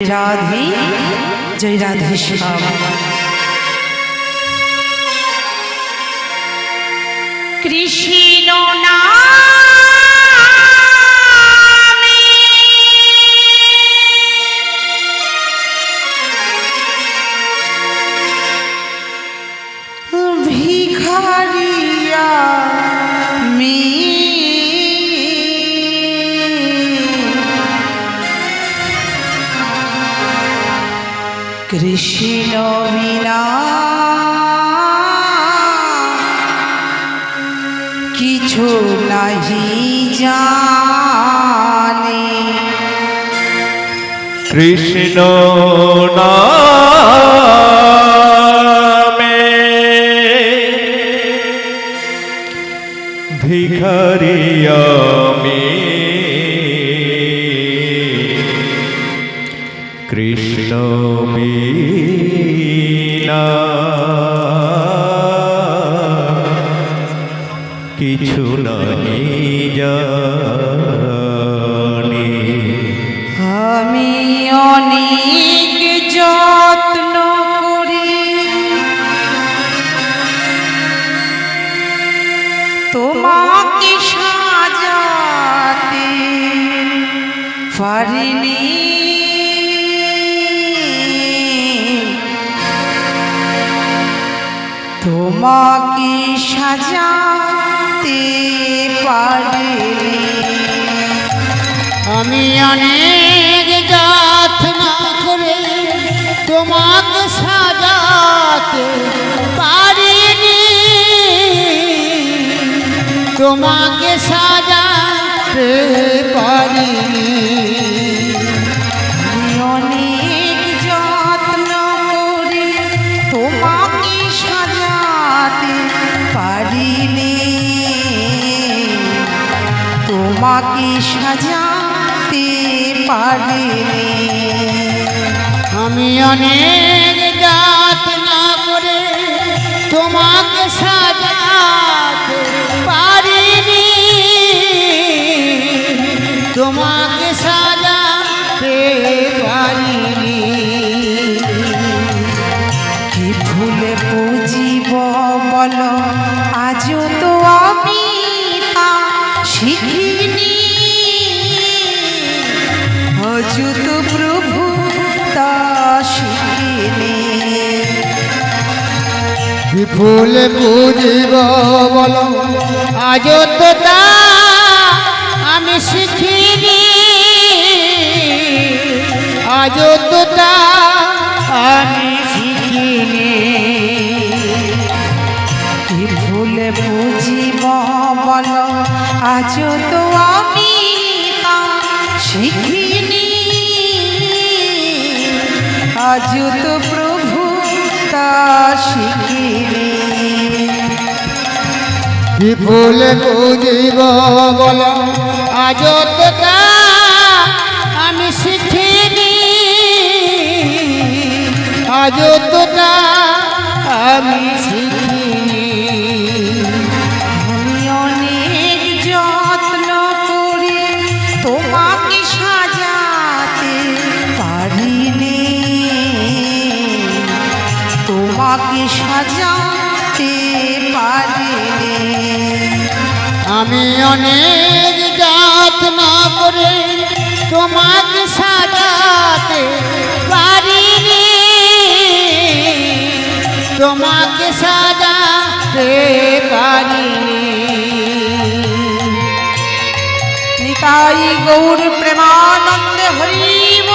রাধে জয় রাধে শ্যাম। কৃষ্ণ নামে কৃষ্ণ কিছু নাহি জানে। কৃষ্ণ ভিখারি কৃষ্ণ কিছু নাহি জানি। আমি অনেক যত্ন করি। তোমাকে সাজাতে পারিনি। তোমাকে সাজাতে পারিনি আমি অনেক যত্ন করে তোমাকে সাজাতে পারিনি। তোমাকে সাজাতে পারিনি। পারিনি। তোমাকে সাজাতে পারিনি আমি অনেক যত্ন করে তোমাকে সাজাতে পারিনি। তোমাকে সাজাতে পারিনি। কি ভুলে বুঝিব বলো আজও তো আমি তা শিখিনি আজও তো প্রভু তা শিখিনি বিপুল বলো আজ তো আমি শিখিনি। আজ বিপুল বুঝিব বলো। আজ আমি শিখিনি। আজ আমি শিখিনি। আমি যত্ন করি তোমাকে সাজাতে পারিনি তোমাকে সাজাতে পারিনি আমি অনেক যত্ন করে তোমাকে সাজাতে পারিনি। তোমাকে সাজাতে পারিনি। নিতাই গৌর প্রেমানন্দে হরিব।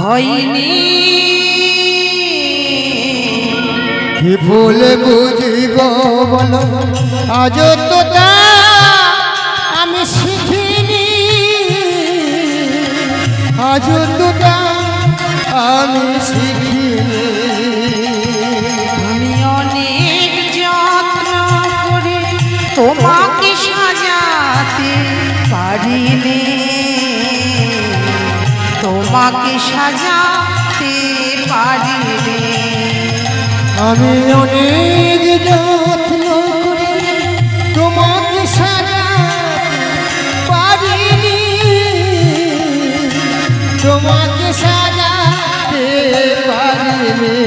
হয়নি। কি ভুলে বুঝিব বলো? আজ তো আমি শিখিনি। আজ তো আমি শিখিনি। আমি অনেক যত্ন করে তোমাকে সাজাতে পারিনি। তোমাকে সাজাতে পারিনি আমি অনেক যত্ন করে তোমাকে সাজা পারিনি। তোমাকে সাজাতে পারিনি।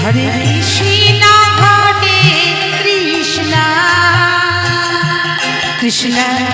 হরে কৃষ্ণ কৃষ্ণ কৃষ্ণ। কৃষ্ণ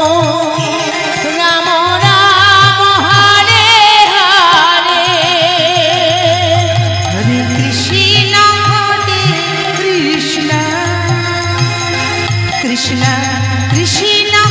কৃষ্ণ কৃষ্ণ।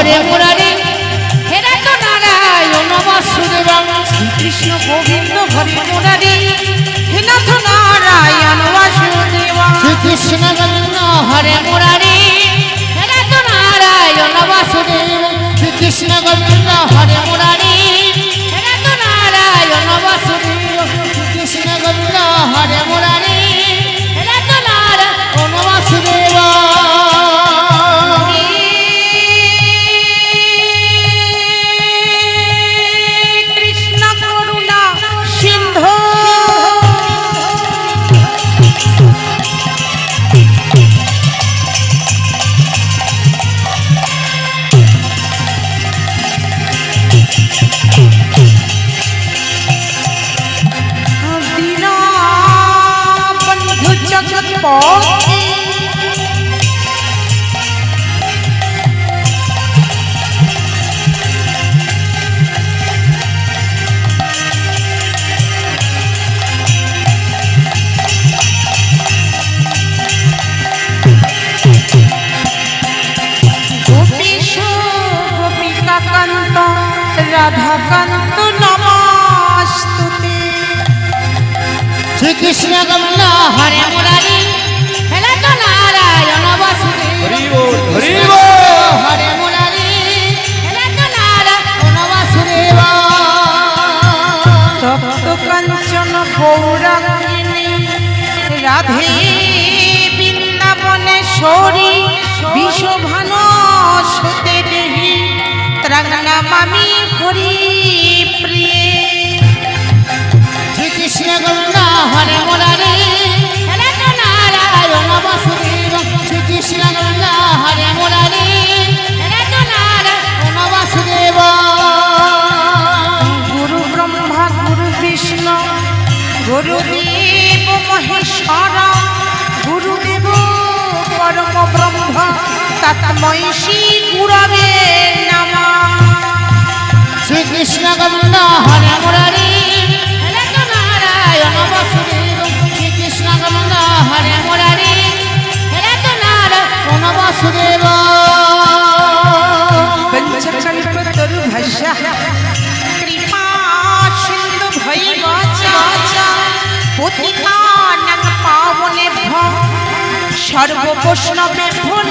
হরে মুরারি হেরা তো নারায়ণ বাসুদেবং কৃষ্ণ গোবিন্দ হরে মুরারি। হে নাথ নারায়ণ বাসুদেবা শ্রীকৃষ্ণ গোবিন্দ হরে মুরারি। হেরা তো নারায়ণ বাসুদেব শ্রীকৃষ্ণ গোবিন্দ হরে মুরারি। হেরা তো নারায়ণ বাসুদেব। শ্রীকৃষ্ণ গোবিন্দ হরে মুরারি। পথে রাধাকান্ত নমস্তুতে শ্রীকৃষ্ণ গোবিন্দ হরে মুরারি। বাসুদেব গৌরাঙ্গিনী রাধে বৃন্দাবনেশ্বরী বিশ্বভান সুতে দেহি ত্রাঙ্গনামামি হরি প্রিয়ে শ্রীকৃষ্ণ গোবিন্দ হরে মুরারি নারায়ণ বাসুদেব শ্রীকৃষ্ণ বিষ্ণু গুরুদেব মহেশ্বর গুরুদেব পরম ব্রহ্ম তৎময় শ্রী গুরবে নমঃ। শ্রীকৃষ্ণ গোবিন্দ হরে মুরারি নারায়ণ বাসুদেব। শ্রীকৃষ্ণ গোবিন্দ হরে মুরারি নারায়ণ বাসুদেব। পঞ্চকল্পতরুভস্য কৃপা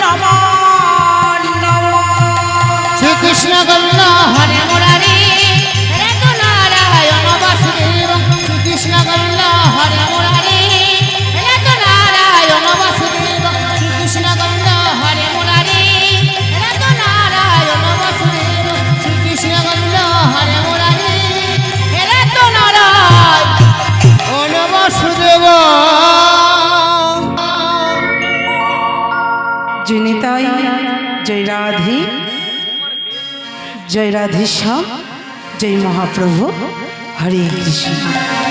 নমঃ। শ্রীকৃষ্ণ গল্লা হরে মুরারি রাধেশ্যাম জয় মহাপ্রভু হরে কৃষ্ণ।